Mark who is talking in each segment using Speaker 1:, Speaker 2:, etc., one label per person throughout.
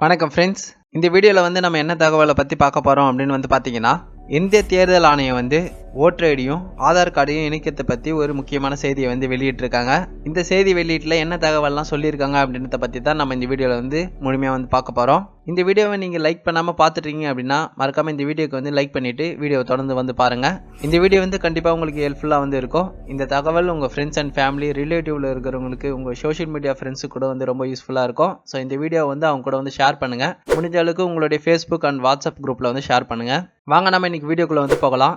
Speaker 1: வணக்கம் ஃப்ரெண்ட்ஸ் இந்த வீடியோவில் வந்து நம்ம என்ன தகவலை பற்றி பார்க்க போகிறோம் அப்படின்னு வந்து பார்த்தீங்கன்னா இந்திய தேர்தல் ஆணையம் வந்து ஓட்டர் ஐடியும் ஆதார் கார்டையும் இணைக்கிறத பற்றி ஒரு முக்கியமான செய்தியை வந்து வெளியிட்டிருக்காங்க. இந்த செய்தி வெளியீட்டில் என்ன தகவல்லாம் சொல்லியிருக்காங்க அப்படின்றத பற்றி தான் நம்ம இந்த வீடியோவில் வந்து முழுமையாக வந்து பார்க்க போகிறோம் இந்த வீடியோவை நீங்கள் லைக் பண்ணாமல் பார்த்துட்டீங்க அப்படின்னா மறக்காமல் இந்த வீடியோக்கு வந்து லைக் பண்ணிவிட்டு வீடியோவை தொடர்ந்து வந்து பாருங்கள் இந்த வீடியோ வந்து கண்டிப்பாக உங்களுக்கு ஹெல்ப்ஃபுல்லாக வந்து இருக்கும். இந்த தகவல் உங்கள் ஃப்ரெண்ட்ஸ் அண்ட் ஃபேமிலி ரிலேட்டிவில் இருக்கிறவங்களுக்கு உங்கள் சோஷியல் மீடியா ஃப்ரெண்ட்ஸு கூட வந்து ரொம்ப யூஸ்ஃபுல்லாக இருக்கும். ஸோ இந்த வீடியோ வந்து அவங்க கூட வந்து ஷேர் பண்ணுங்கள் முடிஞ்ச அளவுக்கு உங்களுடைய ஃபேஸ்புக் அண்ட் வாட்ஸ்அப் குரூப்பில் வந்து ஷேர் பண்ணுங்கள் வாங்க நம்ம இன்றைக்கி வீடியோக்குள்ளே வந்து போகலாம்.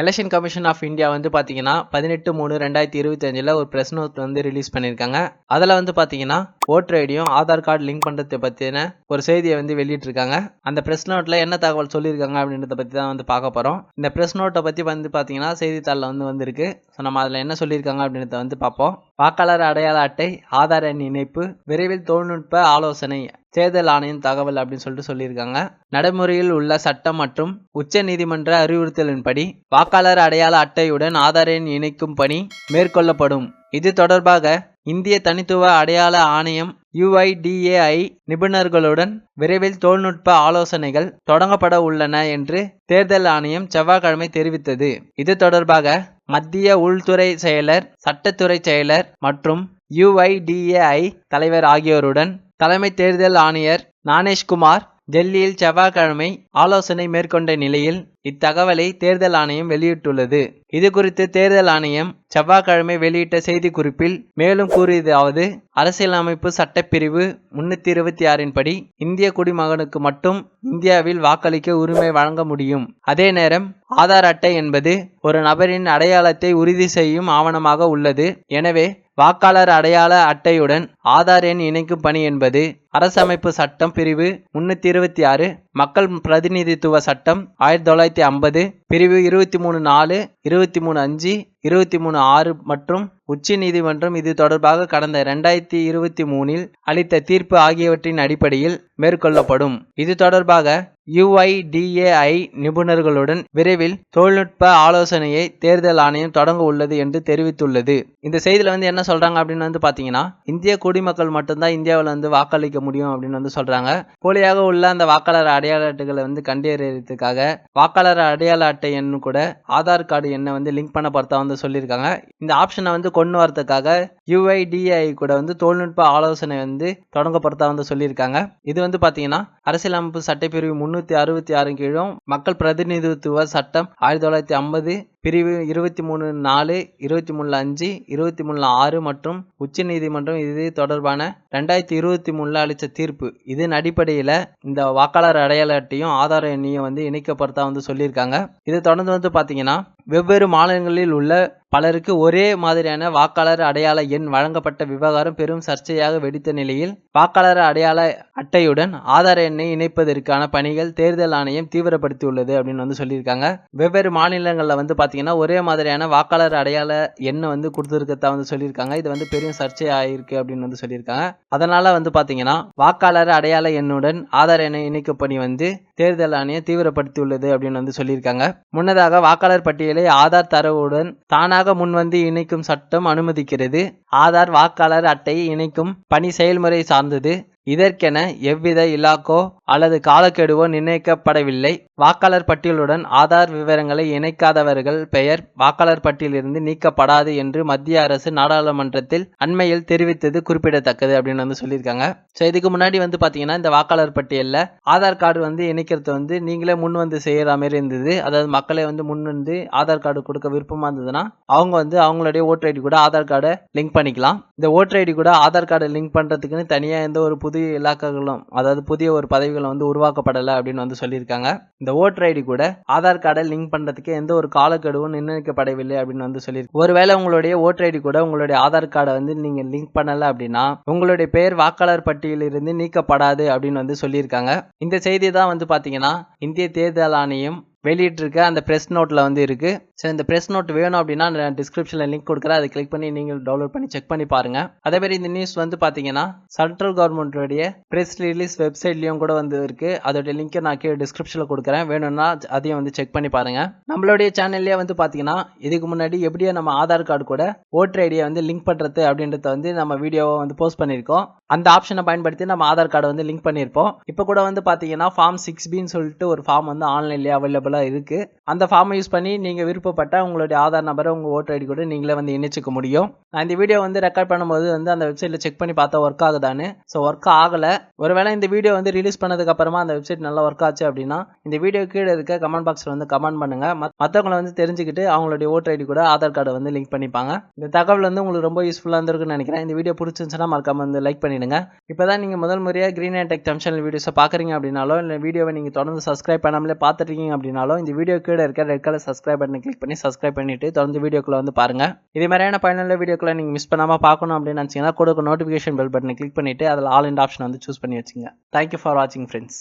Speaker 1: எலெக்ஷன் கமிஷன் ஆஃப் இந்தியா வந்து பார்த்தீங்கன்னா பதினெட்டு மூணு ரெண்டாயிரத்தி இருபத்தஞ்சில் ஒரு ப்ரெஸ் நோட் வந்து ரிலீஸ் பண்ணியிருக்காங்க. அதில் வந்து பார்த்தீங்கன்னா ஓட்டர் ஐடியும் ஆதார் கார்டு லிங்க் பண்ணுறதை பற்றின ஒரு செய்தியை வந்து வெளியிட்டிருக்காங்க. அந்த ப்ரெஸ் நோட்டில் என்ன தகவல் சொல்லியிருக்காங்க அப்படின்றத பற்றி தான் வந்து பார்க்க போகிறோம் இந்த ப்ரெஸ் நோட்டை பற்றி வந்து பார்த்தீங்கன்னா செய்தித்தாளில் வந்து வந்திருக்கு. ஸோ நம்ம அதில் என்ன சொல்லியிருக்காங்க அப்படின்றத வந்து பார்ப்போம். வாக்காளர் அடையாள அட்டை ஆதார் எண் இணைப்பு விரைவில் தொழில்நுட்ப ஆலோசனை தேர்தல் ஆணையம் தகவல் அப்படின்னு சொல்லிட்டு சொல்லியிருக்காங்க. நடைமுறையில் உள்ள சட்டம் மற்றும் உச்ச நீதிமன்ற அறிவுறுத்தலின்படி வாக்காளர் அடையாள அட்டையுடன் ஆதார் எண் இணைக்கும் பணி மேற்கொள்ளப்படும். இது தொடர்பாக இந்திய தனித்துவ அடையாள ஆணையம் யுஐடிஏஐ நிபுணர்களுடன் விரைவில் தொழில்நுட்ப ஆலோசனைகள் தொடங்கப்பட உள்ளன என்று தேர்தல் ஆணையம் செவ்வாய்க்கிழமை தெரிவித்தது. இது தொடர்பாக மத்திய உள்துறை செயலர் சட்டத்துறை செயலர் மற்றும் யுஐடிஏஐ தலைவர் ஆகியோருடன் தலைமை தேர்தல் ஆணையர் நானேஷ்குமார் டெல்லியில் செவ்வாய்க்கிழமை ஆலோசனை மேற்கொண்ட நிலையில் இத்தகவலை தேர்தல் ஆணையம் வெளியிட்டுள்ளது. இதுகுறித்து தேர்தல் ஆணையம் செவ்வாய்க்கிழமை வெளியிட்ட செய்திக்குறிப்பில் மேலும் கூறியதாவது அரசியலமைப்பு சட்டப்பிரிவு முன்னூத்தி இருபத்தி ஆறின் படி இந்திய குடிமகனுக்கு மட்டும் இந்தியாவில் வாக்களிக்க உரிமை வழங்க முடியும். அதே நேரம் ஆதார் அட்டை என்பது ஒரு நபரின் அடையாளத்தை உறுதி செய்யும் ஆவணமாக உள்ளது. எனவே வாக்காளர் அடையாள அட்டையுடன் ஆதார் எண் இணைக்கும் பணி என்பது அரசமைப்பு சட்டம் பிரிவு முன்னூத்தி இருபத்தி ஆறு மக்கள் பிரதிநிதித்துவ சட்டம் ஆயிரத்தி தொள்ளாயிரத்தி ஐம்பது பிரிவு இருபத்தி மூணு நாலு இருபத்தி மூணு அஞ்சு இருபத்தி மூணு ஆறு மற்றும் உச்ச நீதிமன்றம் இது தொடர்பாக கடந்த இரண்டாயிரத்தி இருபத்தி மூணில் அளித்த தீர்ப்பு ஆகியவற்றின் அடிப்படையில் மேற்கொள்ளப்படும். இது தொடர்பாக யுஐடிஏஐ நிபுணர்களுடன் விரைவில் தொழில்நுட்ப ஆலோசனையை தேர்தல் ஆணையம் தொடங்க உள்ளது என்று தெரிவித்துள்ளது. இந்த செய்தியில் வந்து என்ன சொல்றாங்க அப்படின்னு வந்து பாத்தீங்கன்னா இந்திய குடிமக்கள் மட்டும்தான் இந்தியாவில் வந்து வாக்களிக்க முடியும் அப்படின்னு வந்து சொல்றாங்க. போலியாக உள்ள அந்த வாக்காளர் அடையாள அட்டைகளை வந்து கண்டறியறதுக்காக வாக்காளர் அடையாள அட்டை எண்ணு கூட ஆதார் கார்டு எண்ணை வந்து லிங்க் பண்ண வந்து சொல்லியிருக்காங்க. இந்த ஆப்ஷனை வந்து கொண்டு வரதுக்காக யுஐடிஐ கூட வந்து தொழில்நுட்ப ஆலோசனை வந்து தொடங்கப்படுத்தா வந்து சொல்லியிருக்காங்க. இது வந்து பாத்தீங்கன்னா அரசியலமைப்பு சட்டப்பிரிவு முன்னூத்தி அறுபத்தி ஆறு கீழும் மக்கள் பிரதிநிதித்துவ சட்டம் ஆயிரத்தி தொள்ளாயிரத்தி ஐம்பது பிரிவு இருபத்தி மூணு நாலு இருபத்தி மூணு அஞ்சு இருபத்தி மூணு ஆறு மற்றும் உச்ச நீதிமன்றம் இது தொடர்பான ரெண்டாயிரத்தி இருபத்தி மூணுல அளித்த தீர்ப்பு. இதன் அடிப்படையில் இந்த வாக்காளர் அடையாள அட்டையும் ஆதார எண்ணையும் வந்து இணைக்கப்படுத்தா வந்து சொல்லியிருக்காங்க. இதை தொடர்ந்து வந்து பார்த்தீங்கன்னா வெவ்வேறு மாநிலங்களில் உள்ள பலருக்கு ஒரே மாதிரியான வாக்காளர் அடையாள எண் வழங்கப்பட்ட விவகாரம் பெரும் சர்ச்சையாக வெடித்த நிலையில் வாக்காளர் அடையாள அட்டையுடன் ஆதார் எண்ணை இணைப்பதற்கான பணிகள் தேர்தல் ஆணையம் தீவிரப்படுத்தியுள்ளது அப்படின்னு வந்து சொல்லியிருக்காங்க. வெவ்வேறு மாநிலங்களில் வந்து பார்த்தீங்கன்னா ஒரே மாதிரியான வாக்காளர் அடையாள எண்ணை வந்து கொடுத்துருக்கதா வந்து சொல்லியிருக்காங்க. இது வந்து பெரும் சர்ச்சை ஆயிருக்கு அப்படின்னு வந்து சொல்லியிருக்காங்க. அதனால வந்து பார்த்தீங்கன்னா வாக்காளர் அடையாள எண்ணுடன் ஆதார் எண்ணை இணைக்கும் பணி வந்து தேர்தல் ஆணையம் தீவிரப்படுத்தியுள்ளது அப்படின்னு வந்து சொல்லியிருக்காங்க. முன்னதாக வாக்காளர் பட்டியலை ஆதார் தரவுடன் தானாக முன்வந்து இணைக்கும் சட்டம் அனுமதிக்கிறது? ஆதார் வாக்காளர் அட்டையை இணைக்கும் பணி செயல்முறை சார்ந்தது. இதற்கென எவ்வித இலாக்கோ அல்லது காலக்கெடுவோ நிர்ணயிக்கப்படவில்லை. வாக்காளர் பட்டியலுடன் ஆதார் விவரங்களை இணைக்காதவர்கள் பெயர் வாக்காளர் பட்டியலிருந்து நீக்கப்படாது என்று மத்திய அரசு நாடாளுமன்றத்தில் அண்மையில் தெரிவித்தது குறிப்பிடத்தக்கது அப்படின்னு வந்து சொல்லியிருக்காங்க. ஸோ இதுக்கு முன்னாடி வந்து பார்த்தீங்கன்னா இந்த வாக்காளர் பட்டியலில் ஆதார் கார்டு வந்து இணைக்கிறது வந்து நீங்களே முன் வந்து செய்கிற மாதிரி இருந்தது. அதாவது மக்களே வந்து முன் வந்து ஆதார் கார்டு கொடுக்க விருப்பமாக இருந்ததுன்னா அவங்க வந்து அவங்களுடைய ஓட்டர் ஐடி கூட ஆதார் கார்டை லிங்க் பண்ணிக்கலாம். இந்த ஓட்டர் ஐடி கூட ஆதார் கார்டை லிங்க் பண்ணுறதுக்குன்னு தனியாக எந்த ஒரு புது புதிய இலாக்காக்களும் அதாவது புதிய ஒரு பதவிகளும் வந்து உருவாக்கப்படலை அப்படின்னு வந்து சொல்லியிருக்காங்க. இந்த ஓட்டர் ஐடி கூட ஆதார் கார்டை லிங்க் பண்ணுறதுக்கு எந்த ஒரு காலக்கெடுவும் நிர்ணயிக்கப்படவில்லை அப்படின்னு வந்து சொல்லியிருக்கு. ஒருவேளை உங்களுடைய ஓட்டர் ஐடி கூட உங்களுடைய ஆதார் கார்டை வந்து நீங்கள் லிங்க் பண்ணலை அப்படின்னா உங்களுடைய பெயர் வாக்காளர் பட்டியலிருந்து நீக்கப்படாது அப்படின்னு வந்து சொல்லியிருக்காங்க. இந்த செய்தி தான் வந்து பார்த்தீங்கன்னா இந்திய தேர்தல் ஆணையம் வெளியிட்டிருக்க அந்த ப்ரெஸ் நோட்டில் வந்து இருக்குது ஸோ இந்த ப்ரெஸ் நோட் வேணும் அப்படின்னா நான் டிஸ்கிரிப்ஷனில் லிங்க் கொடுக்குறேன். அதை கிளிக் பண்ணி நீங்கள் டவுன்லோட் பண்ணி செக் பண்ணி பாருங்கள் அதே மாதிரி இந்த நியூஸ் வந்து பார்த்தீங்கன்னா சென்ட்ரல் கவர்மெண்ட்டுடைய ப்ரெஸ் ரிலீஸ் வெப்சைட்லேயும் கூட வந்து இருக்குது அதோடைய லிங்க்கை நான் கீழே டிஸ்கிரிப்ஷனில் கொடுக்குறேன். வேணும்னா அதையும் வந்து செக் பண்ணி பாருங்கள் நம்மளுடைய சேனல்லேயே வந்து பார்த்தீங்கன்னா இதுக்கு முன்னாடி எப்படியோ நம்ம ஆதார் கார்டு கூட ஓட்டர் ஐடியை வந்து லிங்க் பண்ணுறது அப்படின்றத வந்து நம்ம வீடியோவை வந்து போஸ்ட் பண்ணியிருக்கோம். அந்த ஆப்ஷனை பயன்படுத்தி நம்ம ஆதார் கார்டை வந்து லிங்க் பண்ணியிருப்போம். இப்போ கூட வந்து பார்த்தீங்கன்னா ஃபார்ம் சிக்ஸ் பின்னு சொல்லிட்டு ஒரு ஃபார்ம் வந்து ஆன்லைன்லேயே அவைலபிளாக இருக்குது அந்த ஃபார்மை யூஸ் பண்ணி நீங்கள் விருப்பப்பட்ட உங்களுடைய ஆதார் நம்பரை உங்கள் ஓட்டர் ஐடி கூட நீங்களே வந்து இணைச்சிக்க முடியும். நான் இந்த வீடியோ வந்து ரெக்கார்ட் பண்ணும்போது வந்து அந்த வெப்சைட்டில் செக் பண்ணி பார்த்தா ஒர்க் ஆகுதான்னு. ஸோ ஒர்க் ஆகலை. ஒருவேளை இந்த வீடியோ வந்து ரிலீஸ் பண்ணதுக்கு அப்புறமா அந்த வெப்சைட் நல்லா ஒர்க் ஆச்சு அப்படின்னா இந்த வீடியோ கீழே இருக்க கமெண்ட் பாக்ஸில் வந்து கமெண்ட் பண்ணுங்க. மற்றவங்களை வந்து தெரிஞ்சுக்கிட்டு அவங்களுடைய ஓட்டர் ஐடி கூட ஆதார் கார்டை வந்து லிங்க் பண்ணிப்பாங்க. இந்த தகவல் வந்து உங்களுக்கு ரொம்ப யூஸ்ஃபுல்லாக இருந்திருக்குன்னு நினைக்கிறேன். இந்த வீடியோ பிடிச்சிருந்துச்சுன்னா மறக்காம வந்து லைக் பண்ணிடுங்க. இப்போ தான் நீங்கள் முதல் முறையாக க்ரீன் அண்ட் டெக் சேனல் வீடியோஸை பார்க்குறீங்க அப்படின்னாலோ இல்லை வீடியோவை நீங்கள் தொடர்ந்து சப்ஸ்கிரைப் பண்ணாமலே பார்த்துருக்கீங்க அப்படின்னாலும் இந்த வீடியோ கீழே இருக்க ரெட் கலர் சப்ஸ்கிரைப் பட்டனை கிளிக் பண்ணி சப்ஸ்கிரைப் பண்ணிட்டு தொடர்ந்து வீடியோக்குள்ள வந்து பாருங்க. இதே மாதிரியான பயனுள்ள வீடியோக்களை நீங்கள் மிஸ் பண்ணாமல் பார்க்கணும் அப்படின்னு நினச்சிங்கன்னா கூட நோட்டிஃபிகேஷன் பெல் பட்டனை கிளிக் பண்ணிட்டு அதில் ஆல் இண்ட் ஆப்ஷன் வந்து சூஸ் பண்ணி வச்சுங்க. தேங்க்யூ ஃபார் வாட்சிங் ஃப்ரெண்ட்ஸ்